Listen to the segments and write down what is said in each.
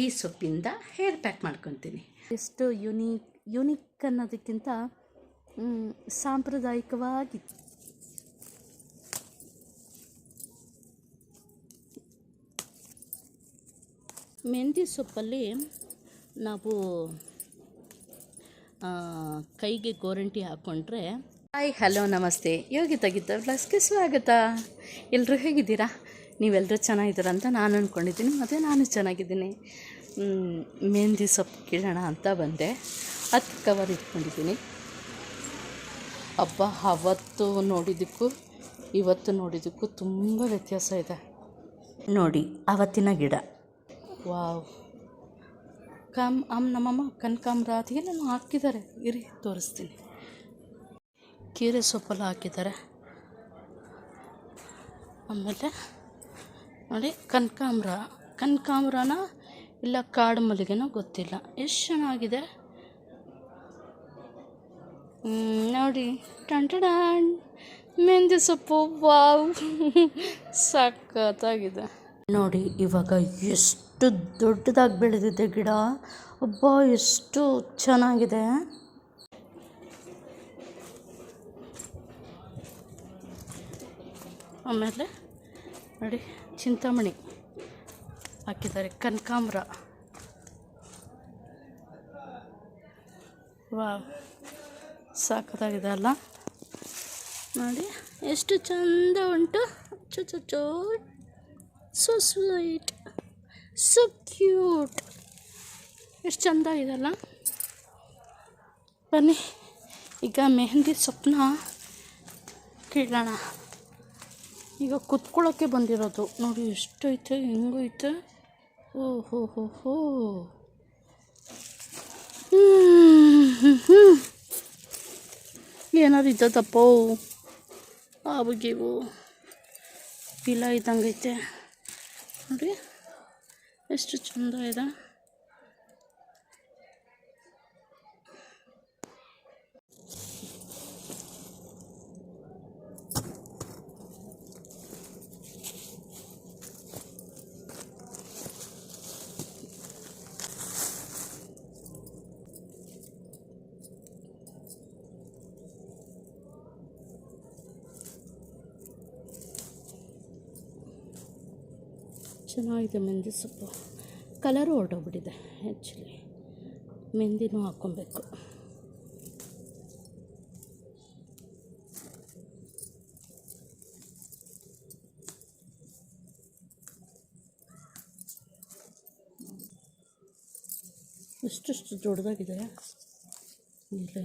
ಈ ಸೊಪ್ಪಿಂದ hair pack ಮಾಡ್ಕೊತೀನಿ. ಎಷ್ಟು ಯುನೀಕ್ ಯುನೀಕ್ ಅನ್ನೋದಕ್ಕಿಂತ ಸಾಂಪ್ರದಾಯಿಕವಾಗಿ. ಮೆಂತ್ಯ ಸೊಪ್ಪಲ್ಲಿ ನಾವು ಕೈಗೆ ಗೋರಂಟಿ ಹಾಕ್ಕೊಂಡ್ರೆ ಹಾಯ್ ಹಲೋ ನಮಸ್ತೆ. ಯೋಗಿ ಗೀತಾ ಬ್ಲಾಗ್ಸ್ಗೆ ಸ್ವಾಗತ. ಎಲ್ಲರೂ ಹೇಗಿದ್ದೀರಾ? ನೀವೆಲ್ಲರೂ ಚೆನ್ನಾಗಿದ್ದೀರ ಅಂತ ನಾನು ಅಂದ್ಕೊಂಡಿದ್ದೀನಿ ಮತ್ತು ನಾನು ಚೆನ್ನಾಗಿದ್ದೀನಿ. ಮೆಹಂದಿ ಸೊಪ್ಪು ಕೀಳೋಣ ಅಂತ ಬಂದೆ. ಹತ್ತು ಕವರ್ ಇಟ್ಕೊಂಡಿದ್ದೀನಿ. ಹಬ್ಬ ಅವತ್ತು ನೋಡಿದ್ದಕ್ಕೂ ಇವತ್ತು ನೋಡಿದ್ದಕ್ಕೂ ತುಂಬ ವ್ಯತ್ಯಾಸ ಇದೆ. ನೋಡಿ ಅವತ್ತಿನ ಗಿಡ. ವಾವ್. ಕಮ್ ಅಮ್ ನಮ್ಮಮ್ಮ ಕನಕಾಂಬ್ರ ನಾನು ಹಾಕಿದ್ದಾರೆ. ಇರಿ ತೋರಿಸ್ತೀನಿ. ಕೀರೆ ಸೊಪ್ಪೆಲ್ಲ ಹಾಕಿದ್ದಾರೆ. ಆಮೇಲೆ ನೋಡಿ ಕನಕಾಂಬ್ರ. ಕನಕಾಂಬ್ರನ ಇಲ್ಲ ಕಾಡು ಮಲ್ಲಿಗೆನೋ ಗೊತ್ತಿಲ್ಲ. ಎಷ್ಟು ಚೆನ್ನಾಗಿದೆ? ನೋಡಿ. ಟಂಟಡಾಣ್ ಮೆಂದಿ ಸೊಪ್ಪು, ವಾವ್. ಸಖತ್ತಾಗಿದೆ. ನೋಡಿ, ಇವಾಗ ಎಷ್ಟು ದೊಡ್ಡದಾಗಿ ಬೆಳೆದಿದೆ ಗಿಡ. ಒಬ್ಬ ಎಷ್ಟು ಚೆನ್ನಾಗಿದೆ. ಆಮೇಲೆ ನೋಡಿ, ಚಿಂತಾಮಣಿ. ಹಾಕಿದ್ದಾರೆ, ಕನಕಾಂಬ್ರ. ವಾವ್ ಸಾಕದಾಗಿದೆ ಅಲ್ಲ? ನೋಡಿ, ಎಷ್ಟು ಚಂದ ಉಂಟು. ಚು ಚು ಚೋ ಸೊ ಸ್ವೀಟ್ ಸೊ ಕ್ಯೂಟ್ ಎಷ್ಟು ಚಂದ ಇದೆಲ್ಲ ಬನ್ನಿ, ಈಗ ಮೆಹಂದಿ ಸೊಪ್ಪನ್ನ ಕೀಳೋಣ. ಈಗ ಕುತ್ಕೊಳ್ಳೋಕ್ಕೆ ಬಂದಿರೋದು ನೋಡಿ ಎಷ್ಟು ಐತೆ ಹೆಂಗೂ ಐತೆ ಓ ಹೋ ಹೋ ಹೋ ಏನಾದ್ರು ಇದ್ದದಪ್ಪೋ ಆಬಗಿವು ಪಿಲ ಇದ್ದಂಗೈತೆ ನೋಡಿ ಎಷ್ಟು ಚಂದ ಇದೆ ಚೆನ್ನಾಗಿದೆ ಮೆಂದಿ ಸೊಪ್ಪು. ಕಲರು ಹೊರಟೋಗ್ಬಿಟ್ಟಿದೆ ಆ್ಯಕ್ಚುಲಿ ಮೆಹಂದಿನೂ ಹಾಕ್ಕೊಬೇಕು. ಎಷ್ಟೆಷ್ಟು ದೊಡ್ಡದಾಗಿದೆ? ಇಲ್ಲೇ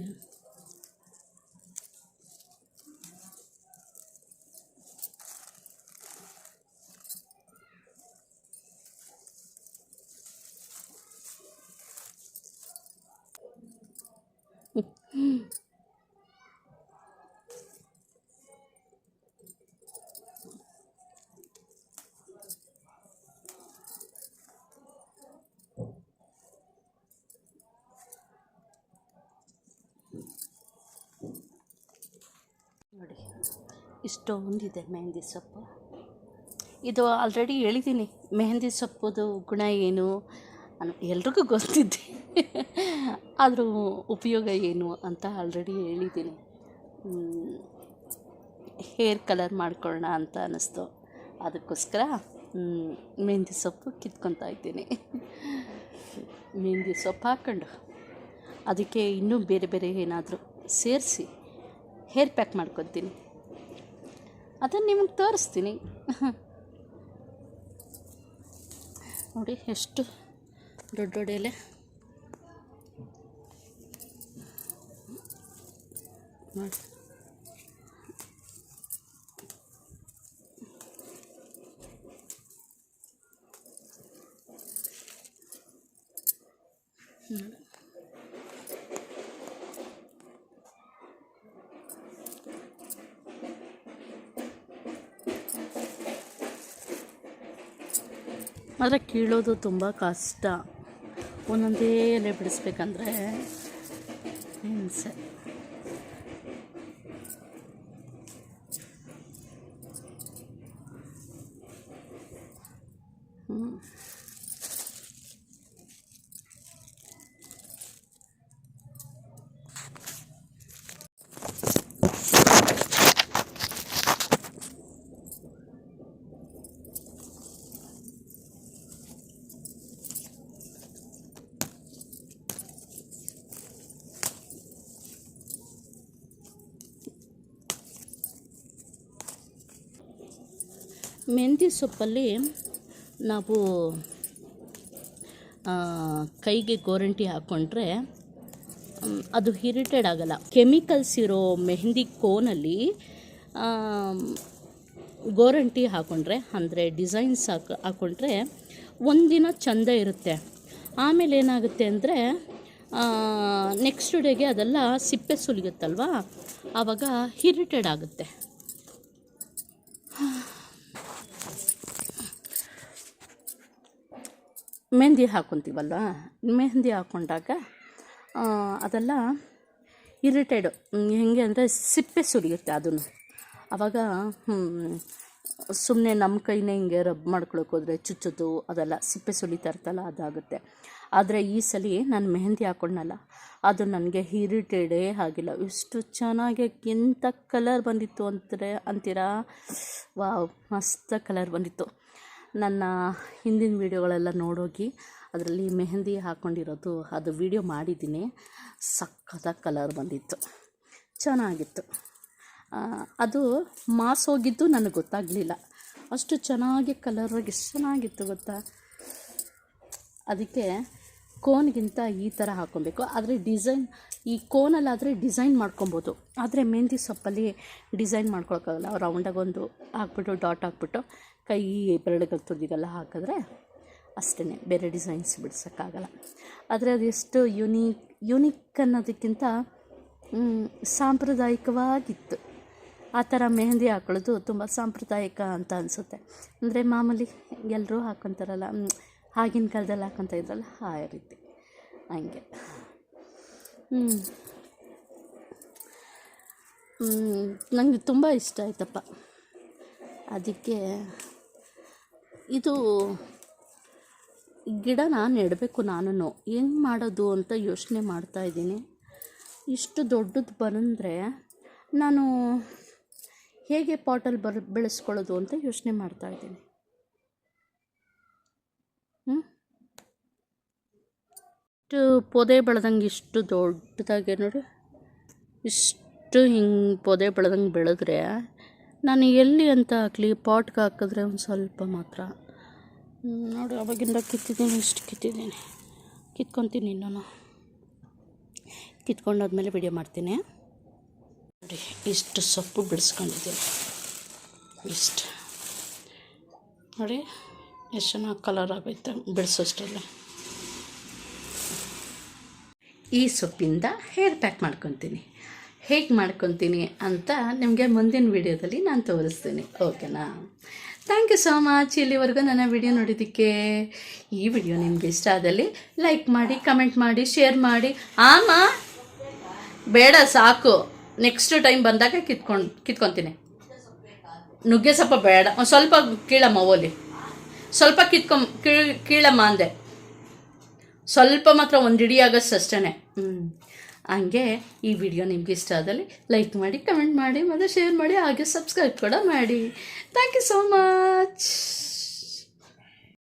ನೋಡಿ ಇಷ್ಟೊಂದಿದೆ ಮೆಹಂದಿ ಸೊಪ್ಪು. ಇದು ಆಲ್ರೆಡಿ ಹೇಳಿದ್ದೀನಿ ಮೆಹಂದಿ ಸೊಪ್ಪುದು ಗುಣ ಏನು ಅನ್ನೋ ಎಲ್ರಿಗೂ ಗೊತ್ತಿದ್ದೆ ಆದರೂ ಉಪಯೋಗ ಏನು ಅಂತ ಆಲ್ರೆಡಿ ಹೇಳಿದ್ದೀನಿ ಹೇರ್ ಕಲರ್ ಮಾಡ್ಕೊಳ್ಳೋಣ ಅಂತ ಅನ್ನಿಸ್ತು ಅದಕ್ಕೋಸ್ಕರ ಮೆಹಂದಿ ಸೊಪ್ಪು ಕಿತ್ಕೊತಾ ಇದ್ದೀನಿ. ಮೆಹಂದಿ ಸೊಪ್ಪು ಹಾಕ್ಕೊಂಡು, ಅದಕ್ಕೆ ಇನ್ನೂ ಬೇರೆ ಬೇರೆ ಏನಾದರೂ ಸೇರಿಸಿ ಹೇರ್ ಪ್ಯಾಕ್ ಮಾಡ್ಕೊತೀನಿ. ಅದನ್ನು ನಿಮಗೆ ತೋರಿಸ್ತೀನಿ. ನೋಡಿ ಎಷ್ಟು ದೊಡ್ಡ ದೊಡ್ಡ ಎಲೆ. ನೋಡಿ. ನೋಡಿ. ಆದರೆ ಕೀಳೋದು ತುಂಬ ಕಷ್ಟ ಒಂದೊಂದೇ ಎಲೆ ಬಿಡಿಸ್ಬೇಕಂದ್ರೆ ಹಿಂಸೆ ಹ್ಞೂ ಮೆಂತ್ಯ ಸೊಪ್ಪಲ್ಲಿ ನಾವು ಕೈಗೆ ಗೋರಂಟಿ ಹಾಕ್ಕೊಂಡ್ರೆ ಅದು ಹಿರಿಟೆಡ್ ಆಗಲ್ಲ. ಕೆಮಿಕಲ್ಸ್ ಇರೋ ಮೆಹಂದಿ ಕೋನಲ್ಲಿ ಗೋರಂಟಿ ಹಾಕ್ಕೊಂಡ್ರೆ ಅಂದರೆ ಡಿಸೈನ್ಸ್ ಹಾಕ್ ಹಾಕ್ಕೊಂಡ್ರೆ ಒಂದಿನ ಚೆಂದ ಇರುತ್ತೆ. ಆಮೇಲೆ ಏನಾಗುತ್ತೆ ಅಂದರೆ ನೆಕ್ಸ್ಟ್ ಡೇಗೆ ಅದೆಲ್ಲ ಸಿಪ್ಪೆ ಸುಲಿಯುತ್ತಲ್ವಾ, ಆವಾಗ ಹಿರಿಟೆಡ್ ಆಗುತ್ತೆ. ಮೆಹಂದಿ ಹಾಕ್ಕೊತೀವಲ್ವ ಮೆಹಂದಿ ಹಾಕ್ಕೊಂಡಾಗ ಅದೆಲ್ಲ ಇರಿಟೇಡು ಹೆಂಗೆ ಅಂದರೆ ಸಿಪ್ಪೆ ಸುರಿಯುತ್ತೆ ಅದನ್ನು. ಆವಾಗ ಸುಮ್ಮನೆ ನಮ್ಮ ಕೈನೇ ಹಿಂಗೆ ರಬ್ ಮಾಡ್ಕೊಳಕ್ಕೆ ಹೋದರೆ ಚುಚ್ಚೋದು, ಅದೆಲ್ಲ ಸಿಪ್ಪೆ ಸುಲಿತಾ ಇರ್ತಲ್ಲ, ಅದಾಗುತ್ತೆ. ಆದರೆ ಈ ಸಲ ನಾನು ಮೆಹಂದಿ ಹಾಕ್ಕೊಂಡಲ್ಲ ಅದು ನನಗೆ ಇರಿಟೇಡೇ ಆಗಿಲ್ಲ. ಎಷ್ಟು ಚೆನ್ನಾಗಿ ಎಂಥ ಕಲರ್ ಬಂದಿತ್ತು ಅಂತಾರೆ ಅಂತೀರಾ? ವಾವ್, ಮಸ್ತ್ ಕಲರ್ ಬಂದಿತ್ತು. ನನ್ನ ಹಿಂದಿನ ವೀಡಿಯೋಗಳೆಲ್ಲ ನೋಡೋಗಿ ಅದರಲ್ಲಿ ಮೆಹಂದಿ ಹಾಕ್ಕೊಂಡಿರೋದು, ಅದು ವೀಡಿಯೋ ಮಾಡಿದ್ದೀನಿ. ಸಕ್ಕತ್ತಾಗಿ ಕಲರ್ ಬಂದಿತ್ತು. ಚೆನ್ನಾಗಿತ್ತು. ಅದು ಮಾಸ್ ಹೋಗಿದ್ದು ನನಗೆ ಗೊತ್ತಾಗಲಿಲ್ಲ. ಅಷ್ಟು ಚೆನ್ನಾಗಿ ಕಲರ್ ಎಷ್ಟು ಚೆನ್ನಾಗಿತ್ತು ಗೊತ್ತಾ? ಅದಕ್ಕೆ ಕೋನ್ಗಿಂತ ಈ ಥರ ಹಾಕ್ಕೊಬೇಕು. ಆದರೆ ಡಿಸೈನ್ ಈ ಕೋನಲ್ಲಾದರೆ ಡಿಸೈನ್ ಮಾಡ್ಕೊಬೋದು. ಆದರೆ ಮೆಹಂದಿ ಸೊಪ್ಪಲ್ಲಿ ಡಿಸೈನ್ ಮಾಡ್ಕೊಳಕ್ಕಾಗಲ್ಲ. ರೌಂಡಾಗಿ ಒಂದು ಹಾಕ್ಬಿಟ್ಟು ಡಾಟ್ ಹಾಕ್ಬಿಟ್ಟು ಕೈ ಬೆರಳುಗಳು ತುದಿಗೆಲ್ಲ ಹಾಕಿದ್ರೆ ಅಷ್ಟೇ ಬೇರೆ ಡಿಸೈನ್ಸ್ ಬಿಡ್ಸೋಕ್ಕಾಗಲ್ಲ. ಆದರೆ ಅದು ಎಷ್ಟು ಯುನೀಕ್ ಯುನೀಕ್ ಅನ್ನೋದಕ್ಕಿಂತ ಸಾಂಪ್ರದಾಯಿಕವಾಗಿತ್ತು. ಆ ಥರ ಮೆಹಂದಿ ಹಾಕೊಳ್ಳೋದು ತುಂಬ ಸಾಂಪ್ರದಾಯಿಕ ಅಂತ ಅನಿಸುತ್ತೆ. ಅಂದರೆ ಮಾಮೂಲಿ ಎಲ್ಲರೂ ಹಾಕೊತಾರಲ್ಲ ಆಗಿನ ಕಾಲದಲ್ಲಿ ಹಾಕೊತಾ ಇದ್ರಲ್ಲ ಆ ರೀತಿ. ಹಂಗೆ. ನನಗೆ ತುಂಬ ಇಷ್ಟ ಆಯ್ತಪ್ಪ. ಅದಕ್ಕೆ ಇದು ಗಿಡನ ನೆಡಬೇಕು ನಾನು ಹೆಂಗೆ ಮಾಡೋದು ಅಂತ ಯೋಚನೆ ಮಾಡ್ತಾ ಇದ್ದೀನಿ. ಇಷ್ಟು ದೊಡ್ಡದು ಬಂದರೆ ನಾನು ಹೇಗೆ ಪಾಟಲ್ಲಿ ಬರ್, ಬೆಳೆಸ್ಕೊಳ್ಳೋದು ಅಂತ ಯೋಚನೆ ಮಾಡ್ತಾ ಇದ್ದೀನಿ. ಇಷ್ಟು ಪೊದೆ ಬೆಳೆದಂಗೆ ಇಷ್ಟು ದೊಡ್ಡದಾಗೆ ನೋಡಿ. ಇಷ್ಟು ಹಿಂಗೆ ಪೊದೆ ಬೆಳೆದಂಗೆ ಬೆಳೆದ್ರೆ ನಾನು ಎಲ್ಲಿ ಅಂತ ಹಾಕ್ಲಿ, ಪಾಟ್ಗೆ ಹಾಕಿದ್ರೆ ಒಂದು ಸ್ವಲ್ಪ ಮಾತ್ರ. ನೋಡಿ, ಅವಾಗಿಂದ ಕಿತ್ತಿದ್ದೀನಿ, ಇಷ್ಟು ಕಿತ್ತಿದ್ದೀನಿ. ಕಿತ್ಕೊತೀನಿ ಇನ್ನೂ ಕಿತ್ಕೊಂಡಾದ್ಮೇಲೆ ವಿಡಿಯೋ ಮಾಡ್ತೀನಿ. ನೋಡಿ, ಇಷ್ಟು ಸೊಪ್ಪು ಬಿಡಿಸ್ಕೊಂಡಿದ್ದೀನಿ. ಇಷ್ಟು. ನೋಡಿ, ಎಷ್ಟು ಚೆನ್ನಾಗಿ ಕಲರ್ ಆಗೈತೆ ಬಿಡಿಸೋಷ್ಟರಲ್ಲಿ. ಈ ಸೊಪ್ಪಿಂದ ಹೇರ್ ಪ್ಯಾಕ್ ಮಾಡ್ಕೊತೀನಿ. ಹೇಗೆ ಮಾಡ್ಕೊತೀನಿ ಅಂತ ನಿಮಗೆ ಮುಂದಿನ ವಿಡಿಯೋದಲ್ಲಿ ನಾನು ತೋರಿಸ್ತೀನಿ, ಓಕೆನಾ? ಥ್ಯಾಂಕ್ ಯು ಸೋ ಮಚ್ ಇಲ್ಲಿವರೆಗೂ ನನ್ನ ವಿಡಿಯೋ ನೋಡಿದ್ದಕ್ಕೆ ಈ ವಿಡಿಯೋ ನಿಮ್ಗೆ ಇಷ್ಟ ಆದಲ್ಲಿ ಲೈಕ್ ಮಾಡಿ ಕಮೆಂಟ್ ಮಾಡಿ ಶೇರ್ ಮಾಡಿ. ಆಮ, ಬೇಡ, ಸಾಕು. ನೆಕ್ಸ್ಟ್ ಟೈಮ್ ಬಂದಾಗ ಕಿತ್ಕೊಂಡು, ಕಿತ್ಕೊತೀನಿ. ನುಗ್ಗೆ ಸ್ವಲ್ಪ ಬೇಡ. ಸ್ವಲ್ಪ ಕೀಳಮ್ಮ ಓಲಿ. ಸ್ವಲ್ಪ ಕಿತ್ಕೊಂಬ ಕೀಳ್, ಕೀಳಮ್ಮ ಅಂದೆ. ಸ್ವಲ್ಪ ಮಾತ್ರ ಒಂದು ಇಡೀ ಆಗಷ್ಟು ಅಷ್ಟೇ ಹ್ಞೂ ಹಂಗೆ ಈ ವಿಡಿಯೋ ನಿಮ್ಗೆ ಇಷ್ಟ ಆದಲ್ಲಿ ಲೈಕ್ ಮಾಡಿ ಕಮೆಂಟ್ ಮಾಡಿ, ಮತ್ತು ಶೇರ್ ಮಾಡಿ, ಹಾಗೆ ಸಬ್ಸ್ಕ್ರೈಬ್ ಕೂಡ ಮಾಡಿ. Thank you so much